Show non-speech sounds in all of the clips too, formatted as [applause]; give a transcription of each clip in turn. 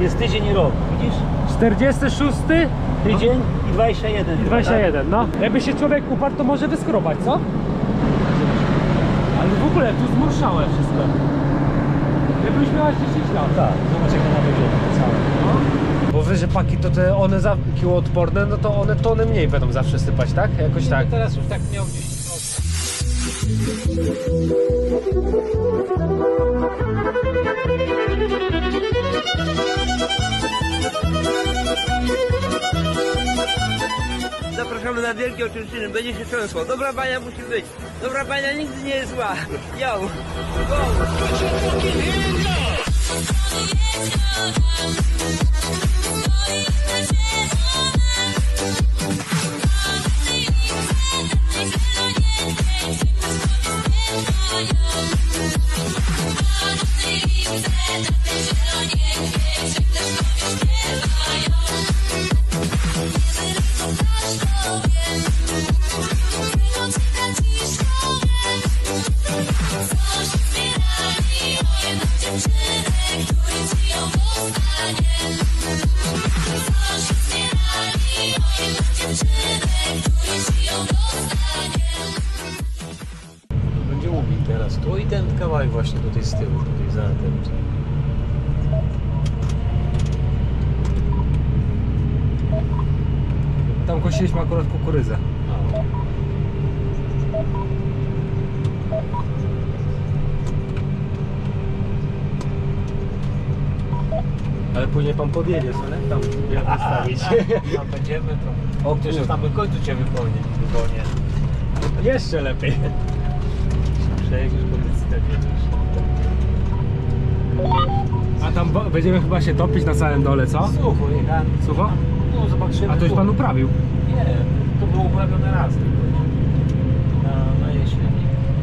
Jest tydzień i rok, widzisz? 46 Tydzień i 21 i chyba, 21, no. Jakby się człowiek uparł, to może wyskrobać, co? Ale w ogóle tu zmurszałe wszystko. Jakbyś miała 10 lat. Tak, tak. zobacz jak ona wygląda całe. Bo wy rzepaki to te one za kiłoodporne, no to one tony mniej będą zawsze sypać, tak? Jakoś tak. Teraz już tak miał gdzieś Zapraszamy na wielkie oczyszczenie, będzie się często. Dobra bania musi być. Dobra bania nigdy nie jest zła. Yo! Go! Ale później pan podjedzie, nie? Tam jak wystawić. Tam będziemy to. [laughs] O przecież tam w końcu cię wypełnię. wypełnię. Jeszcze lepiej. Przejedziesz po jedziesz. A tam będziemy chyba się topić na całym dole, co? Sucho jechałem. Sucho? No zobaczymy. A to już pan uprawił. Nie, to było uprawione raz. Na, na jesieni.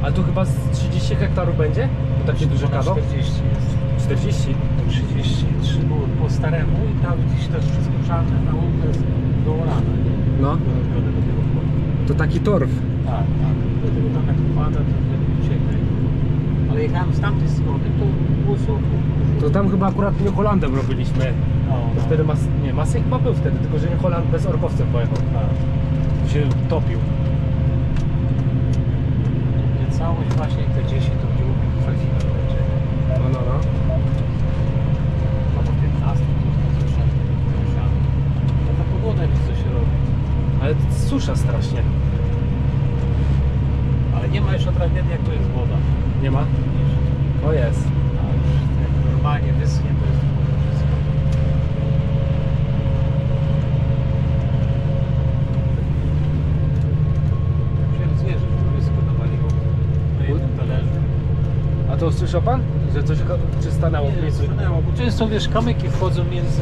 A tu chyba z 30 hektarów będzie? Bo duże Ponad kawał? 40 jest. 40? 33 było po staremu i tam gdzieś też wszystko czarne na do nie? No. Dorobione do tego polu. To taki torf. Tak, tak. Dlatego tam jak pada, to wtedy uciekaj. Ale jechałem z tamtej strony, to było sucho. To tam chyba akurat New Hollandem robiliśmy. No, no. wtedy mas... Nie, Masy chyba był wtedy, tylko że New Holland bez orkowcem pojechał. Tak. Się topił. Nie całość właśnie te 10 to będzie falfina będzie. No, no, no. Albo 15 to jest słyszałem. A ta pogoda jest co się robi. Ale susza strasznie. Ale nie ma jeszcze tragedii jak to jest woda. Nie ma? O jest. A już jak normalnie wyschnie to jest wszystko. Wziąłem zwierzę, wszystko nawaliło na jednym talerzu. A to słyszał pan? Że coś ko- przystanęło w Nie, miejscu? stanęło, bo często wiesz, kamyki wchodzą między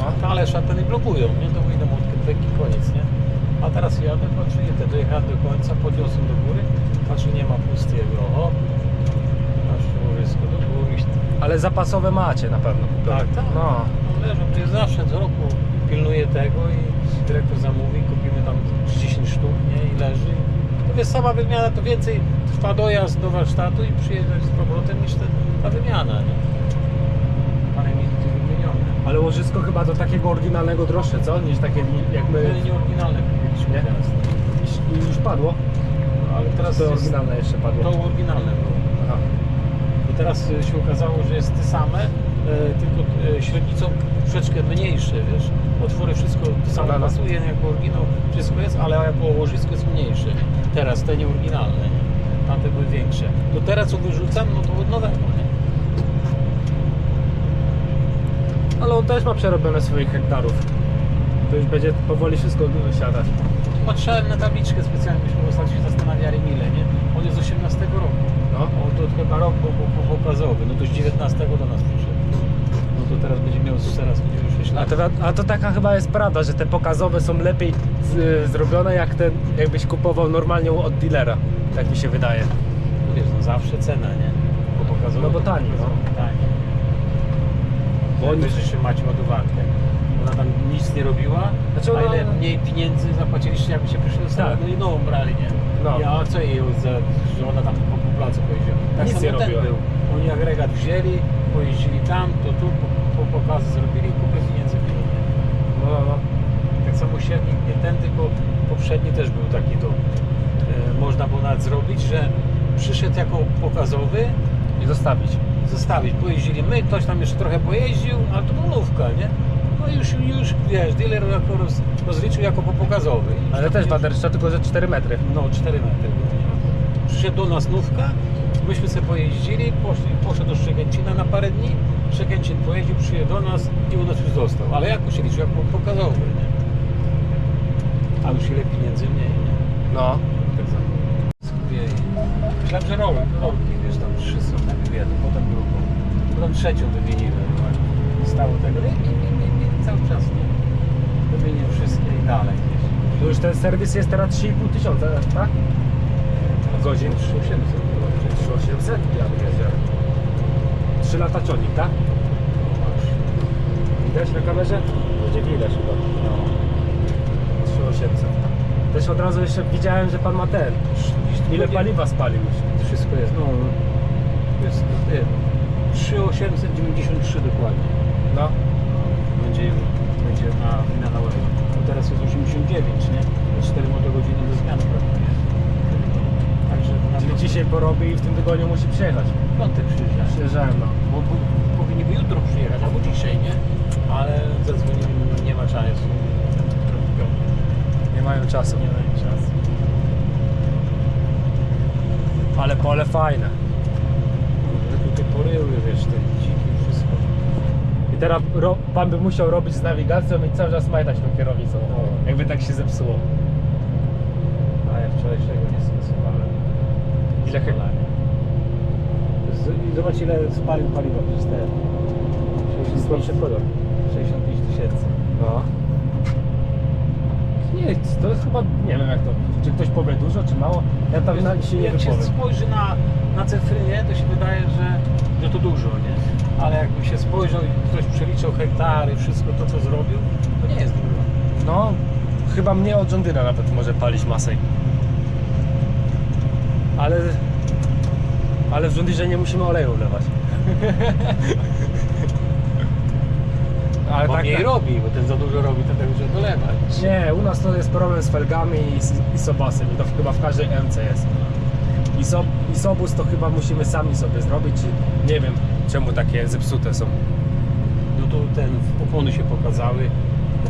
No. talerz, a ten i blokują, nie? To wyjdę od taki koniec, nie? A teraz jadę, patrzę, nie, te dojechałem do końca, podniosłem do góry, patrzę, nie ma pustego, o, aż wszystko do góry. Ale zapasowe macie na pewno. Tak, tak. No. Leżą, to jest zawsze co roku pilnuję tego i dyrektor zamówi, kupimy tam 10 sztuk, nie? I leży. To wiesz, sama wymiana to więcej trwa dojazd do warsztatu i przyjeżdżać z powrotem niż te, ta wymiana, nie? Parę minut wymienione. Ale łożysko chyba do takiego oryginalnego droższe, co? Niż takie jak my... My nieoryginalne kupiliśmy Nie? teraz. Już, już padło? Ale teraz To jest, oryginalne jeszcze padło. to oryginalne było. Aha. I teraz y, się okazało, że jest te same, e, tylko e, średnicą troszeczkę mniejsze, wiesz. Otwory wszystko to samo No, no. pasuje, jako oryginał wszystko jest, ale jako łożysko jest mniejsze. Teraz te nieoryginalne, nie? Tamte były większe. To teraz co wyrzucam, no to od nowego, nie? Ale on też ma przerobione swoich hektarów. To już będzie powoli wszystko siadać. Patrzyłem na tabliczkę specjalnie, myśmy ostatnio się zastanawiali ile, nie? On jest z 18 roku. No. On to chyba rok był pokazowy, no to z 19 do nas przyszedł. No to teraz będzie miał teraz będzie już 6 A lat. to, a to taka chyba jest prawda, że te pokazowe są lepiej z, zrobione jak ten, jakbyś kupował normalnie od dealera. Tak mi się wydaje. No wiesz, no zawsze cena, nie? Bo pokazowo. No bo tani, no. Tani. Bo Bo oni- oni macie ładowarkę ona tam nic nie robiła, Znaczy a ile mniej pieniędzy zapłaciliście, jakby się przyszli do Tak. no i nową brali, nie? No. Ja co jej, że ona tam po, po placu pojeździła. Tak Nic nie samo ten robiła. był. Oni agregat wzięli, pojeździli tam, to tu, po, po, po placu zrobili kupę pieniędzy. w. No, no, no. Tak samo siernik, nie ten, tylko poprzedni też był taki, to e, można było nawet zrobić, że przyszedł jako pokazowy, I zostawić. zostawić. Pojeździli my, ktoś tam jeszcze trochę pojeździł, ale to była nówka, nie? No i już, już wiesz, dealer jako roz, rozliczył jako po pokazowy. Ale też baderszcza tylko że 4 metry. No, 4 metry. Przyszedł do nas nówka, myśmy sobie pojeździli, poszli, poszedł do Szczegęcina na parę dni, Szczegęcin pojeździł, przyjechał do nas i u nas już został. Ale jako się liczył, jako pokazowy, nie? A już ile pieniędzy mniej, nie? No. Tak samo. Skupię i... Myślałem, że rolę, rolki, wiesz, tam trzy są najpierw jedną, potem drugą, potem trzecią wymieniłem. Stało tego i, i cały czas, nie? Wymienię wszystkie i dalej. To już ten serwis jest teraz 3,5 tysiąca, tak? Godzin? 3800 było. 3800? Ja wiedziałem. 3 lata ciągnik, tak? Widać na kamerze? Będzie widać chyba. No. 3800. Też od razu jeszcze widziałem, że pan ma ten. Ile paliwa spalił już? Wszystko jest, no. Jest ty, 3893 dokładnie. No. Będzie, będzie na finale. Bo teraz jest 89, nie? To 4 motogodziny do zmiany brakuje. Także Czyli dzisiaj porobi i w tym tygodniu musi przyjechać. piątek przyjeżdżają. Przyjeżdżałem, no. Bo, bo powinni by jutro przyjechać, albo dzisiaj, nie? Ale zadzwonili, nie ma czasu. Nie mają czasu. Nie ma czasu. Ale pole fajne. Te tutaj poryły, wiesz, te dziki, wszystko. I teraz ro, pan by musiał robić z nawigacją i cały czas majtać tą kierownicą. O. Jakby tak się zepsuło. A ja wczorajszego nie stosowałem. Ile. Z- I zobacz ile spalił paliwa przez te 65 kolor. 65 tysięcy. No. Nie, to jest chyba, nie wiem jak to, czy ktoś powie dużo, czy mało. Ja tam na, się nie Jak się wypowiem. spojrzy na, na cyfry, nie, to się wydaje, że, że to dużo, nie? Ale jakby się spojrzał i ktoś przeliczał hektary, wszystko to co zrobił, to nie jest dużo. No, chyba mnie od John nawet może palić masej. Ale, ale w John nie musimy oleju wlewać. [laughs] ale Bo tak, mniej tak. robi, bo ten za dużo robi, to tak już dolewać. Nie, u nas to jest problem z felgami i, z- i sobasem i to chyba w każdej MC jest. I, so, I sobus to chyba musimy sami sobie zrobić. i Nie wiem czemu takie zepsute są. No tu ten opony się pokazały,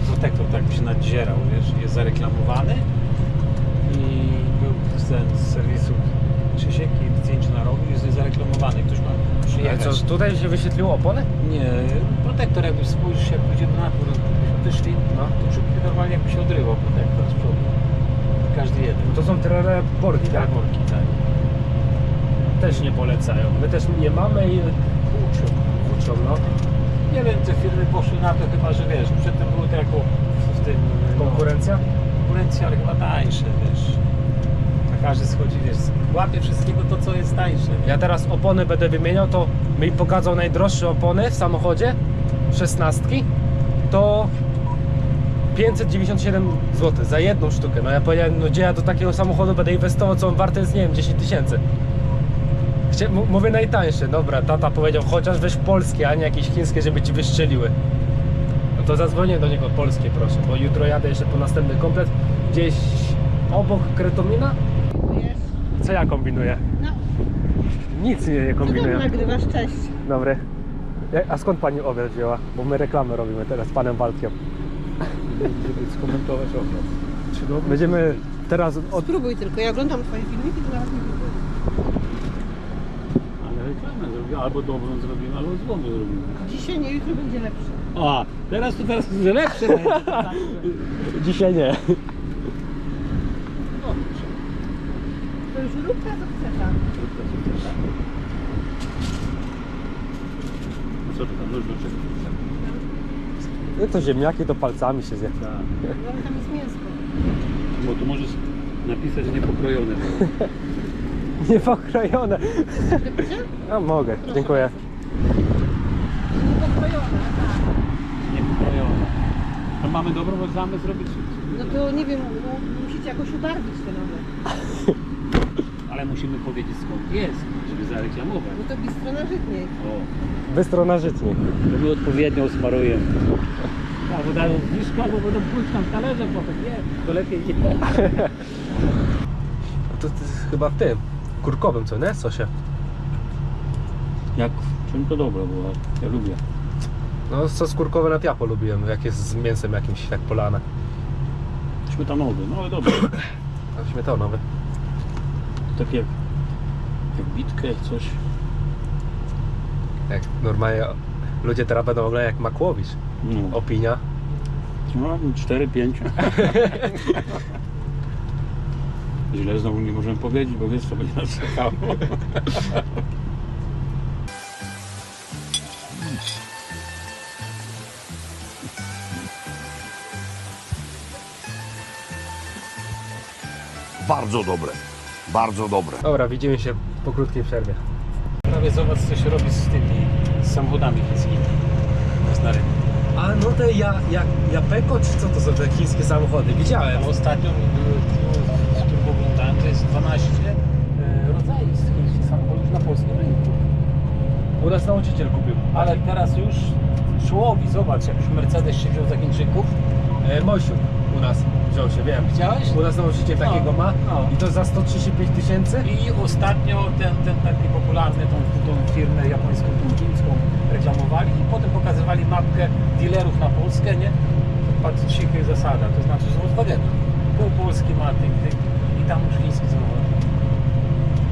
protektor tak by się nadzierał, wiesz, jest zareklamowany i był ten z serwisu Krzysiek i zdjęcie narobił, jest zareklamowany, ktoś ma Ale przyjechać. co, tutaj się wyświetliło opony? Nie, protektor jakby spojrzysz, jak pójdzie do napór, wyszli, No. to czubki normalnie jakby się odrywał protektor z przodu. Każdy jeden. To są te borki, tak? worki, tak. Też nie polecają. My też nie mamy i Nie wiem, te firmy poszły na to chyba, że wiesz, przedtem były to jako w tym... no, Konkurencja? konkurencja, ale chyba tańsze, wiesz. A każdy schodzi, wiesz, łapie wszystkiego to, co jest tańsze. nie? Ja teraz opony będę wymieniał, to mi pokazał najdroższe opony w samochodzie, szesnastki, to 597 zł za jedną sztukę. No ja powiedziałem, no gdzie ja do takiego samochodu będę inwestował, co on warte jest, nie wiem, 10 tysięcy. Chcia- Mówię najtańsze, dobra, tata powiedział, chociaż weź polskie, a nie jakieś chińskie, żeby ci wystrzeliły. No to zadzwonię do niego polskie, proszę, bo jutro jadę jeszcze po następny komplet, gdzieś obok Kretomina. Co ja kombinuję? No, Nic nie, nie co kombinuję. nagrywasz? Cześć. Dobry. A skąd pani obiad wzięła? Bo my reklamę robimy teraz z panem Waldkiem. Żeby skomentować obiad. Będziemy teraz od... Spróbuj tylko. Ja oglądam twoje filmiki, to nawet nie próbuję. Albo dobrą zrobimy, albo złą zrobimy. Dzisiaj nie, jutro będzie lepsze. A, teraz to teraz jest lepsze. Dzisiaj nie. To już rób ta, co chce tam. Co ty tam różne czego? No to ziemniaki to palcami się zje. Tak. No ale tam jest mięsko. Bo tu możesz napisać niepokrojone. [laughs] Nie pokrojone. Ty będzie? A mogę, dziękuję. Nie pokrojone, tak. Niepokrojone. To mamy dobrą, znamy zrobić. No to nie wiem, no, musicie jakoś ubarwić te nowe. [laughs] Ale musimy powiedzieć skąd jest, żeby zareklamować. No to bistro na Żydniej. O, Bystro na żytnie. to my odpowiednio smarujemy. [laughs] Albo dają zniżkę, albo będą pójść tam talerze potem. Nie, to lepiej nie. [laughs] to, to jest chyba w tym, kurkowym, co nie? Sosie. Jak czym to dobre było? Ja lubię. No sos kurkowy na piapo lubiłem, jak jest z mięsem jakimś, jak polane. Śmietanowy, no ale dobre. [clears throat] A śmietanowy. tak jak, jak bitkę, jak coś. Jak normalnie ludzie teraz będą oglądać jak Makłowicz. No, Opinia. no 4-5. [laughs] Źle znowu nie możemy powiedzieć, bo wiesz co będzie nas czekało. Bardzo dobre. Bardzo dobre. Dobra, widzimy się po krótkiej przerwie. Prawie zobacz, co się robi z tymi samochodami chińskimi. Jest na rynku. A no te ja, ja, Japeko, czy co to są te chińskie samochody? Widziałem. Ostatnio, y, 12 e, rodzajów z chińskich samochodów na polskim rynku. U nas nauczyciel kupił. Ale teraz już czołowi, zobacz, jak już Mercedes się wziął za Chińczyków. E, Mosiu u nas wziął się, wiem. Widziałeś? U nas nauczyciel No, takiego ma no. i to za 135 tysięcy? I ostatnio ten, ten taki popularny, tą, tą firmę japońską, tą chińską reklamowali i potem pokazywali mapkę dealerów na Polskę, nie? Patrz, cichy zasada, to znaczy, że Volkswagen pół Polski ma tych, tych tam już chiński samochód.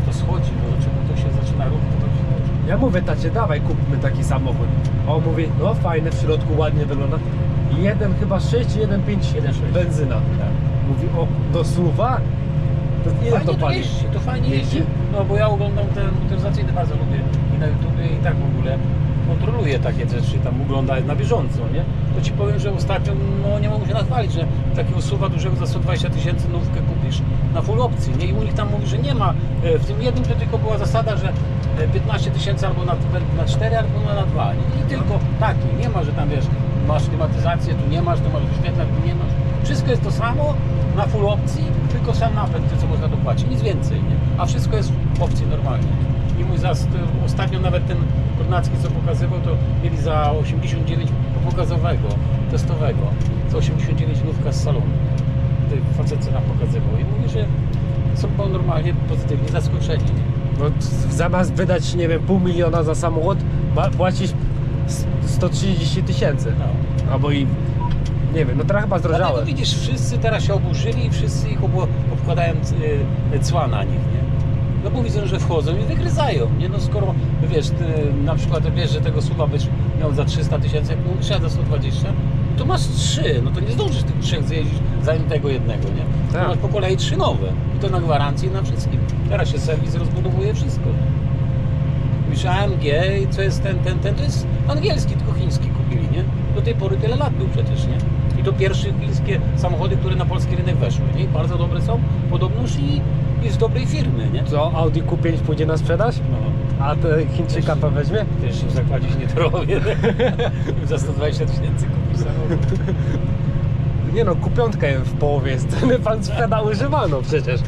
To schodzi, bo czego to się zaczyna ruch, to to się. Ja mówię tacie, dawaj kupmy taki samochód. A on mówi, no fajny, w środku ładnie wygląda. Jeden chyba 6, 1,5 1,6. benzyna. Tak. Mówi, o, do suwa? To ile Fajnie to pali? jeździ, to fajnie Jeździ? No bo ja oglądam te motoryzacyjne bardzo lubię i na YouTubie i tak w ogóle kontroluję takie rzeczy, tam oglądam na bieżąco, nie? To ci powiem, że ostatnio no nie mogę się nachwalić, że takiego suwa dużego za 120 tysięcy nówkę kupisz na full opcji, nie? I u nich tam mówi, że nie ma, e, w tym jednym to tylko była zasada, że e, 15 tysięcy albo na, na 4, albo na 2, nie? I tylko taki, nie ma, że tam wiesz, masz klimatyzację, tu nie masz, tu masz wyświetlacz, tu nie masz. Wszystko jest to samo na full opcji, tylko sam napęd, co można dopłacić, nic więcej, nie? A wszystko jest w opcji normalnie. I mój zas, to ostatnio nawet ten Kornacki, co pokazywał, to mieli za 89 pokazowego, testowego, za 89 nówka z salonu. Ty facet co nam pokazywał i mówi, że są normalnie pozytywnie zaskoczeni. No, zamiast wydać, nie wiem, pół miliona za samochód, płacisz s- 130 tysięcy. No. Albo i, nie wiem, no teraz chyba Dlatego zdrożałe. widzisz, wszyscy teraz się oburzyli i wszyscy ich obkładają y, cła na nich, nie? No bo widzą, że wchodzą i wygryzają, nie? No skoro, wiesz, ty na przykład wiesz, że tego suwa byś miał za 300 tysięcy, jak mówisz, a za 120, to masz trzy, no to nie zdążysz tych trzech zjeździć zanim tego jednego, nie? Tak. To masz po kolei trzy nowe i to na gwarancji na wszystkim. Teraz się serwis rozbudowuje wszystko. Mówisz AMG co jest ten, ten, ten, to jest angielski, tylko chiński kupili, nie? Do tej pory tyle lat był przecież, nie? I to pierwsze chińskie samochody, które na polski rynek weszły, nie? I bardzo dobre są, podobnoż i, i z dobrej firmy, nie? Co, Audi Q5 pójdzie na sprzedaż? No, A te Chińczyka to weźmie? też się w zakładzie się nie torowie, za 120 tysięcy kupisz samochód. Nie no, Q5 w połowie jest ceny, [laughs] pan sprzeda używaną przecież.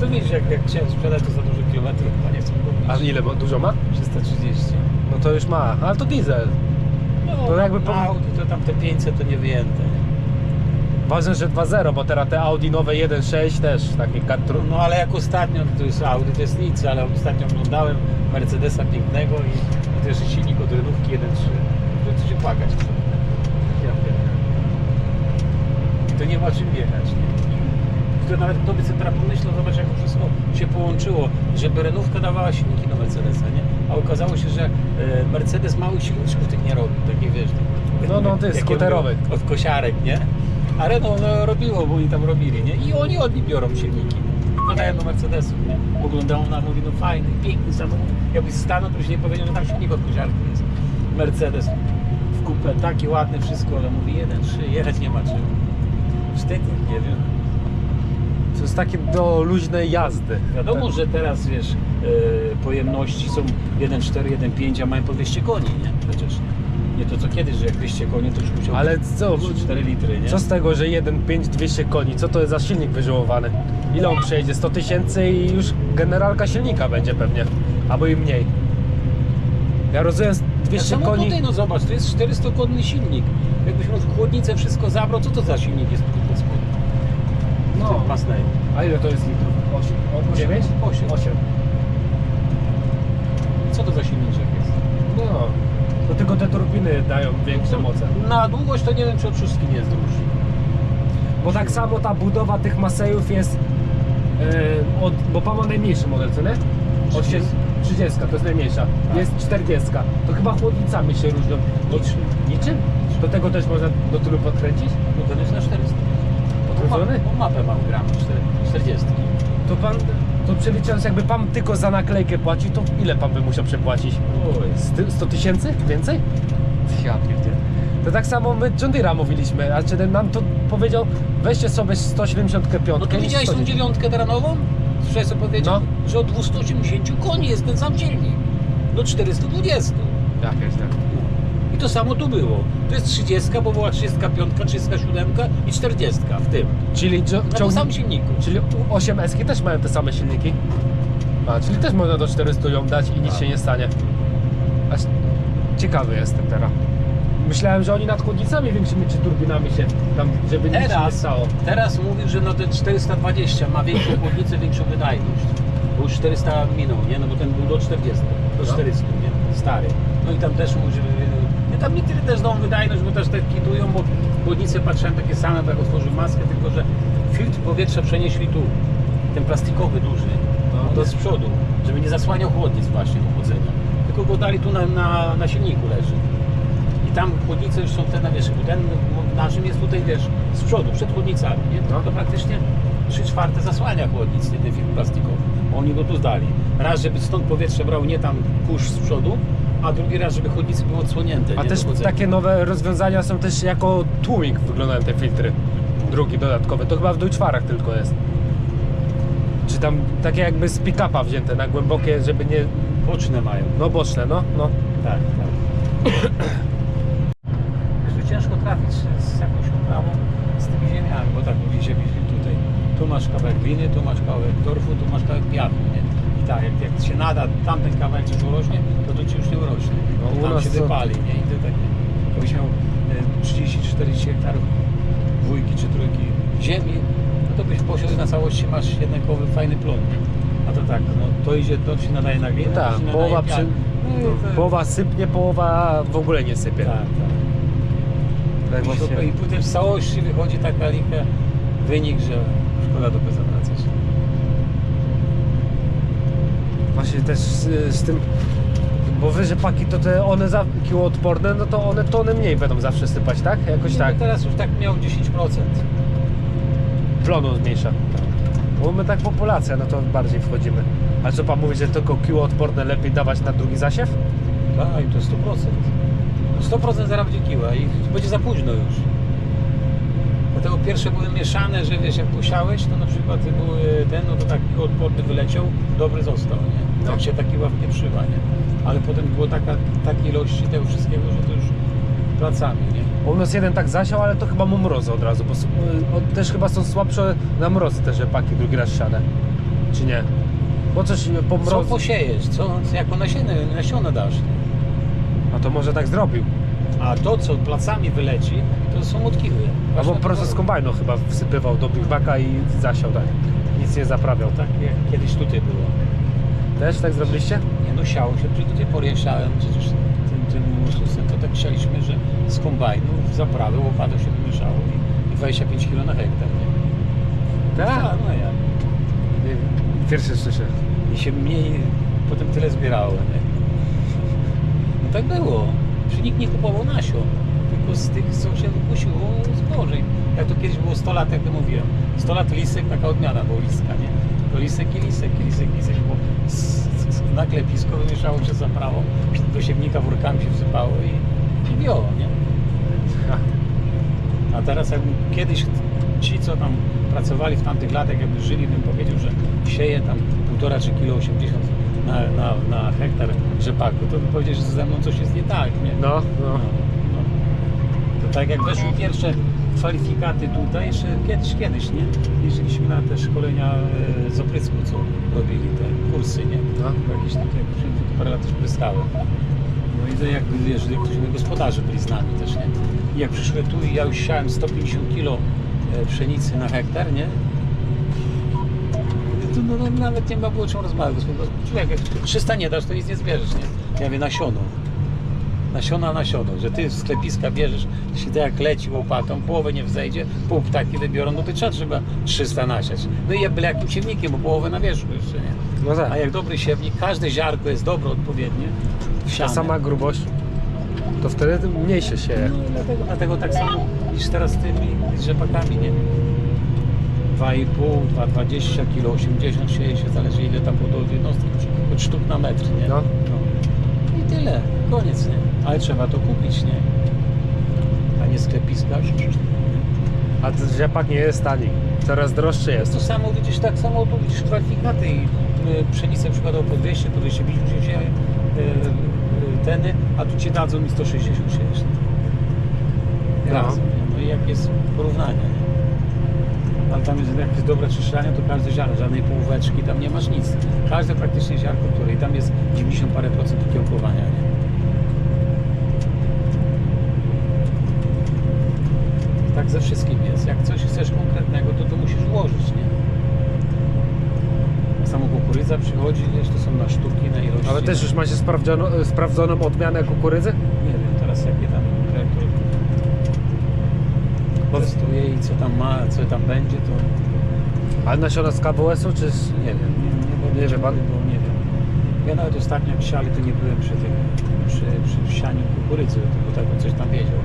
To widzisz, jak, jak chciałem sprzedać, to za dużo kilometrów chyba nie chcę kupić. A ile, bo dużo ma? 330. No to już ma, ale to diesel. No, To jakby po- Audi to tam te 500 to nie wyjęte? Ważne, że 2.0, bo teraz te Audi nowe 1.6 też, takie katru... No ale jak ostatnio, to jest Audi, to jest nic, ale ostatnio oglądałem Mercedesa pięknego i, i też silnik od rynówki 1.3, to się płakać. Ja pierdolę. I to nie ma czym jechać. Nie? I to nawet kto by sobie teraz pomyślał, zobacz jak to wszystko się połączyło, żeby renówka dawała silniki do Mercedesa, nie? A okazało się, że e, Mercedes małych silniczków tych nie robi, takich wiesz, tych- No, no, to jest mówią, Od kosiarek, nie? A Renault no, robiło, bo oni tam robili, nie? I oni od nich biorą silniki. Podają do Mercedesu, nie? Oglądają na mówi, no fajny, piękny samochód. Jakbyś stanął, to już nie powiedział, że tam silnik od kosiarki jest. Mercedes w kupę, taki ładny, wszystko, ale mówi jeden, trzy, jechać nie ma czym. Wstyd, nie wiem. To jest takie do luźnej jazdy. Wiadomo, że teraz, wiesz, e, pojemności są 1,4, 1,5, a mają po 200 koni, nie? Przecież nie. Nie to co kiedyś, że jak 200 koni, to już musiał Ale co, 4 litry, nie? co z tego, że 1.5 200 koni, co to jest za silnik wyżyłowany? Ile on przejdzie? 100 tysięcy i już generalka silnika będzie pewnie, albo i mniej. Ja rozumiem, z 200 Samo koni... tutaj, no zobacz, to jest 400 konny silnik. Jakbyśmy w chłodnicę wszystko zabrał, co to za silnik jest tu pod spodem? No. tym pasnej. A ile to jest litrów? 8? O, 9? Osiem. 8. Co to za silniczek jest? No. To tylko te turbiny dają większe moce. Na długość to nie wiem, czy od szóstki nie jest dłuższy. Bo tak samo ta budowa tych Masejów jest e, od, bo pan ma najmniejszy model, co nie? 8, 30, to jest najmniejsza. Jest 40. To chyba chłodnicami się różnią. Niczym. Niczym? Do tego też można do tylu podkręcić? No ten jest na 400. Potwierdzony? Bo mapę mam gram, 40. To pan, to przeliczając jakby pan tylko za naklejkę płaci, to ile pan by musiał przepłacić? Oj. Sty- 100 tysięcy? Więcej? Ja pierdzielę. To tak samo my John Deere'a mówiliśmy, a czy ten nam to powiedział, weźcie sobie 175 No to widziałeś tą 110. dziewiątkę terenową? Słyszałeś co powiedział? No. Że od 280 koni jest ten sam silnik. Do 420. Ja pierdzielę. I to samo tu było. To jest 30, bo była 35, 37 i 40 w tym. Czyli cio- Na tym ciągnik- samym silniku. Czyli 8 S też mają te same silniki? A, czyli też można do 400 ją dać i nic Tak. się nie stanie. Aż ciekawy jestem teraz. Myślałem, że oni nad chłodnicami większymi czy turbinami się tam, żeby nic się nie Teraz, stało. teraz mówił, że no ten 420 ma większą chłodnicę, większą wydajność. Bo już 400 minął, nie? No bo ten był do 40, do No. 400, nie? Stary. No i tam też mówi, że... Tam niektórzy też znowu wydajność, bo też tak kidują, bo chłodnice patrzyłem takie same, tak otworzył maskę, tylko że filtr powietrza przenieśli tu. Ten plastikowy duży. No, to- to z przodu, żeby nie zasłaniał chłodnic właśnie pochodzenia. Tylko go dali tu na, na, na silniku leży. I tam chłodnice już są te na wierzchu. Ten naszym jest tutaj, wiesz, z przodu, przed chłodnicami. Nie? No. To praktycznie 3 czwarte zasłania chłodnic, nie ten film plastikowy. Oni go tu zdali. Raz, żeby stąd powietrze brał nie tam kurz z przodu, a drugi raz, żeby chłodnice były odsłonięte. A nie, też do takie nowe rozwiązania są też jako tłumik wyglądają te filtry. Drugi dodatkowy. To chyba w Deutschfarach tylko jest. Czy tam takie jakby z pick-upa wzięte na głębokie, żeby nie... Boczne mają. No boczne, no, no. Tak, tak. [coughs] Wiesz, tu ciężko trafić z jakąś uprawą z tymi ziemiami, bo tak mówi ziemi tutaj. Tu masz kawałek gliny, tu masz kawałek torfu, tu masz kawałek piachu, nie? Tak, jak, jak się nada tamten kawałek coś urośnie, to tu ci już nie urośnie. No, u nas się to- wypali, nie? I to tak, jakbyś miał e, 30-40 hektarów dwójki czy trójki ziemi, no to byś posiadł na całości masz jednakowy fajny plon. A to tak, no to idzie, to się nadaje na glinę, Tak, to połowa, przy... No, to- połowa sypnie, połowa w ogóle nie sypie. tak, tak. Tak I. I potem w całości wychodzi taka licha wynik, że szkoda dupę zawracać. Właśnie też z, z tym, bo wy rzepaki to te one za kiłoodporne, no to one tony mniej będą zawsze sypać, tak? Jakoś No tak, to teraz już tak miał 10%. plonu zmniejsza. Bo my tak populacja, no to bardziej wchodzimy. A co pan mówi, że tylko kiłoodporne lepiej dawać na drugi zasiew? Tak, i to 100%. 100% zaraz będzie kiła i będzie za późno już. Dlatego pierwsze były mieszane, że wiesz, jak posiałeś, to na przykład były ten, no to taki odporny wyleciał, dobry został, nie? Jak się ta kiła wpieprzyła, nie? Ale potem było taka, takiej ilości tego wszystkiego, że to już pracami, nie? U nas jeden tak zasiał, ale to chyba mu mrozy od razu, bo s- y, o, też chyba są słabsze na mrozy te rzepaki drugi raz siane. Czy nie? Bo coś po Co posiejesz, co, jako nasiona, nasiona dasz, nie? A to może tak zrobił. A to, co placami wyleci, to są odkiwy. Albo Właśnie po prostu to- z kombajnu chyba wsypywał do Big Backa i zasiał tak. Nic nie zaprawiał. Tak jak kiedyś tutaj było. Też tak zrobiliście? Nie no, siało się, przecież do tej pory ja siałem przecież tym, tym ursusem, to tak sialiśmy, że z kombajnu w zaprawę łopatą się wymieszało i, i 25 kg na hektar, nie? Tak. A, no ja. Pierwszy słyszę. I się mniej potem tyle zbierało, nie? No tak było. Czy nikt nie kupował nasion, tylko z tych, co się wykusiło zboże. Jak to kiedyś było 100 lat, jak to mówiłem. 100 lat lisek, taka odmiana było liska, nie? To lisek i lisek, i lisek, i lisek, bo nagle pisko wymieszało się za prawo, do siewnika workami się wsypało i, i wioło, nie? [laughs] A teraz jakby kiedyś ci, co tam pracowali w tamtych latach, jakby żyli, bym powiedział, że sieje tam półtora czy kilo 80 na, na, na hektar rzepaku, to by powiedział, że ze mną coś jest nie tak, nie? No, no. no. To tak jak weszły pierwsze kwalifikaty tutaj, jeszcze kiedyś, kiedyś, nie? Jeździliśmy na te szkolenia e, z oprysku, co robili, te kursy, nie? No. Jakieś takie, to parę lat już pryskały. No i to jak wiesz, mówi, gospodarze byli z nami też, nie? I jak przyszły tu i ja już siałem 150 kg pszenicy na hektar, nie? tu no, no, nawet nie ma było czym rozmawiać. Człowiek, jak 300 nie dasz, to nic nie zbierzesz, nie? Ja mówię, nasiono. Nasiona, nasiono, że ty z sklepiska bierzesz, jeśli to jak leci łopatą, połowę nie wzejdzie, pół ptaki wybiorą, no to trzeba, trzeba 300 nasiać. No i ja byle jakim siewnikiem, bo połowę na wierzchu jeszcze, nie? No tak. A jak dobry siewnik, każde ziarko jest dobre, odpowiednie, Ta sama grubość, to wtedy mniej się sieje. No dlatego, dlatego tak samo niż teraz z tymi rzepakami, nie? 2,5, 2,20 kg, 80, 60, zależy ile tam było do jednostki, od sztuk na metr, nie? No. I tyle, koniec, nie? Ale trzeba to kupić, nie? A nie sklepiska. A ten rzepak nie jest tani. Coraz droższy Jest to samo, widzisz, tak samo tu widzisz kwalifikaty i y, pszenicę przykładowo po 200, po 250 się y, y, teny, a tu ci dadzą mi 160 przecież. No. Razem, nie? No i jak jest porównanie, nie? Ale tam jest, jak jest dobre czyszczanie, to każde ziarno, żadnej półweczki, tam nie masz nic. Każde praktycznie ziarko, które i tam jest 90 parę procent kiełkowania, nie? Ze wszystkim jest. Jak coś chcesz konkretnego, to to musisz włożyć, nie? Samo kukurydza przychodzi, wiesz, to są na sztuki, na ilości. Ale też już macie sprawdzono, sprawdzoną odmianę kukurydzy? Nie wiem teraz jakie tam dyrektor testuje i co tam ma, co tam będzie, to Ale nasiona z KWS-u czy... z- nie wiem. Nie, nie, Nie wie pan? Bo nie wiem. Ja nawet ostatnio jak siali, to nie byłem przy tym, przy, przy sianiu kukurydzy, tylko tak bym coś tam wiedział.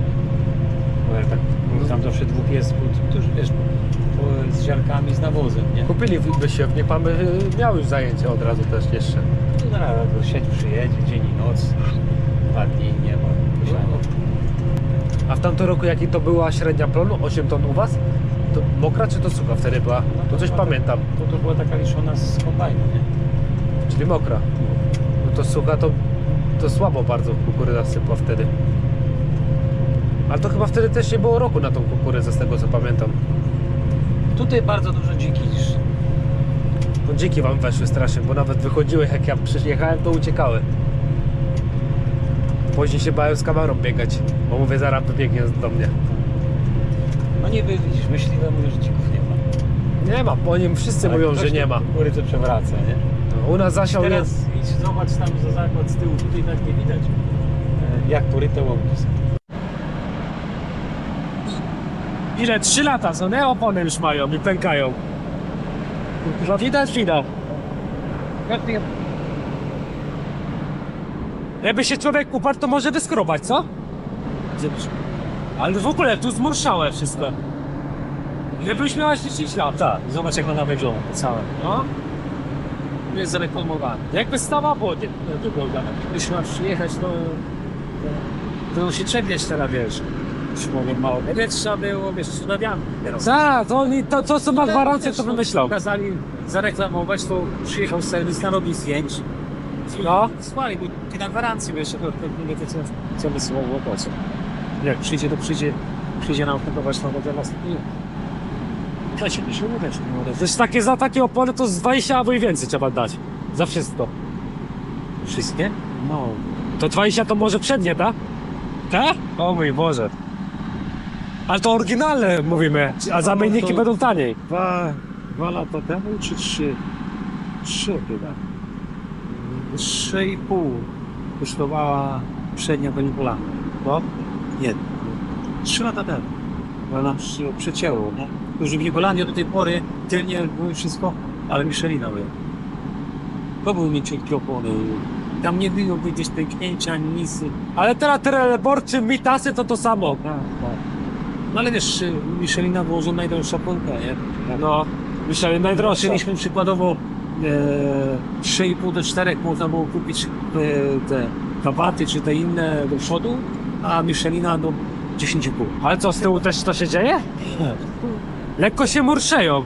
Bo ja tak, bo tam zawsze dwóch jest, którzy wiesz, po, z ziarkami, z nawozem, nie? Kupili wysiewnik, pan by miał już zajęcie od razu też jeszcze. No zaraz, to sieć przyjedzie, dzień i noc, dwa dni nie ma. siania. A w tamtym roku jaki to była średnia plonu? 8 ton u was? To mokra czy to sucha wtedy była? To coś była pamiętam. To, to była taka liczona z kombajnu, nie? Czyli mokra. No to sucha to, to słabo bardzo kukurydza sypła wtedy. Ale to chyba wtedy też nie było roku na tą kukurydzę z tego co pamiętam. Tutaj bardzo dużo dziki niż No dziki wam weszły strasznie, bo nawet wychodziły jak ja przyjechałem to uciekały. Później się bałem z kamerą biegać, bo mówię zaraz wybiegnie do mnie. No niby widzisz, myśliwe mówią, że dzików nie ma. Nie ma, po nim wszyscy Ale mówią, ktoś że nie tu ma. Kukurydzę przewraca, nie? No, U nas zasiał Teraz jest. idź zobacz tam za zakład z tyłu, tutaj tak nie widać. e, Jak poryte łąki są. Ile? 3 lata są, nie? Opony już mają i pękają. Widać, widać. Jakby się człowiek uparł, to może wyskrobać, co? Ale w ogóle tu zmurszałe wszystko. Gdybyś miała 10 lat. Tak, zobacz jak ona wygląda całe. No. Jest zareklamowane. Jakby stała wodzie. Wygląda. Jeśli masz przyjechać, to... To się czepiać teraz, wiesz. Człowiek mało powietrza było, wiesz, cudawiamy. Tak, to, oni, to, to co ma gwarancję, to wymyślał. Kazali zareklamować, to przyjechał serwis na robi zdjęć. No. Słuchaj, bo ty na gwarancji wiesz, to nie wiecie co, co wysyłało po co. Jak przyjdzie, to przyjdzie, przyjdzie nam kupować na wodę nas. Nie. Ja się nie mówię, że nie. To jest takie, za takie opony to z 20 albo i więcej trzeba dać. Za wszystko. Wszystkie? No. To 20 to może przednie, tak? Tak? O mój Boże. Ale to oryginalne mówimy, a zamienniki to- będą taniej. Dwa, dwa lata temu, czy trzy? Trzy chyba. Trzy i pół kosztowała przednia Benigula. No? Nie. Trzy lata temu. Bo nam przy- przecięło, nie? Już w Nikolanie do tej pory tylnie były wszystko, ale Michelina były. To były mięciutkie opony. Tam nie było gdzieś pęknięcia, ani nic. Ale teraz Trelleborg czy Mitasy to to samo. Tak, tak. No ale wiesz, Michelina było że najdroższa polka, nie? No, myślałem najdroższe. Zaczęliśmy przykładowo e, 3,5 do 4 można było kupić e, te kabaty czy te inne do przodu, a Michelina do 10,5. Ale co, z tyłu też to się dzieje? Lekko się murszeją.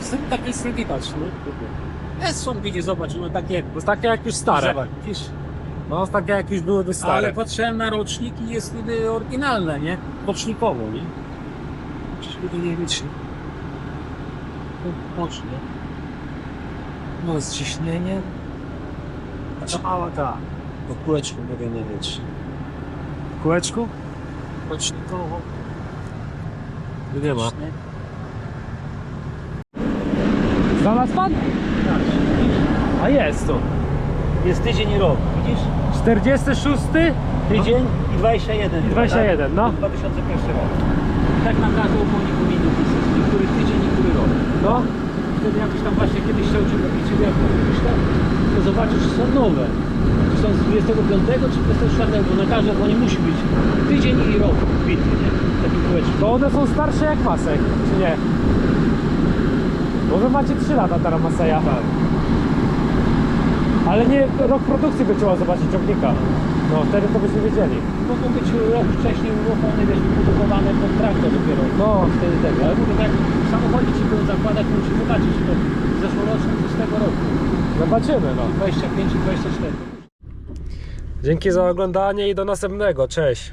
Z tym tak nic nie widać, nie? Jest są, widzisz, zobacz, no takie... To takie jak już stare. Zobacz, widzisz, No, takie jak już byłyby ale stare. patrzyłem na roczniki i jest niby oryginalne, nie? Rocznikowo, nie? Przecież by to nie. No, Rocznie. No, jest ciśnienie. A co mała ta? Po kółeczku mogę nie mieć. W kółeczku? Rocznikowo. Nie ma. Znalazł pan? A jest tu. Jest tydzień i rok, widzisz? 46 Tydzień i 21. i 21, no. 2001 rok. Tak na każdą oponiku powinno pisać. Niektóry tydzień, niektóry rok. No. Wtedy jakbyś tam właśnie kiedyś chciał Cię kupić, czy jak kupisz tam, to zobaczysz, czy są nowe. Czy są z 25 czy 24, bo na każdej oponie musi być tydzień i rok bity, nie? Takim kółeczkiem. To one są starsze jak Masek, czy nie? Bo wy macie 3 lata teraz Maseja. Tak. Ale nie, rok produkcji by trzeba zobaczyć ciągnika. No, wtedy to byśmy wiedzieli. Mogą być rok wcześniej uruchomione, wiesz, wyprodukowane pod traktor dopiero. No. Wtedy tego. Ale mówię, tak samochodzie Ci będą zakładać, to musisz zobaczyć, czy to zeszłoroczne, czy z tego roku. Zobaczymy, no. 25 i 24. Dzięki za oglądanie i do następnego. Cześć.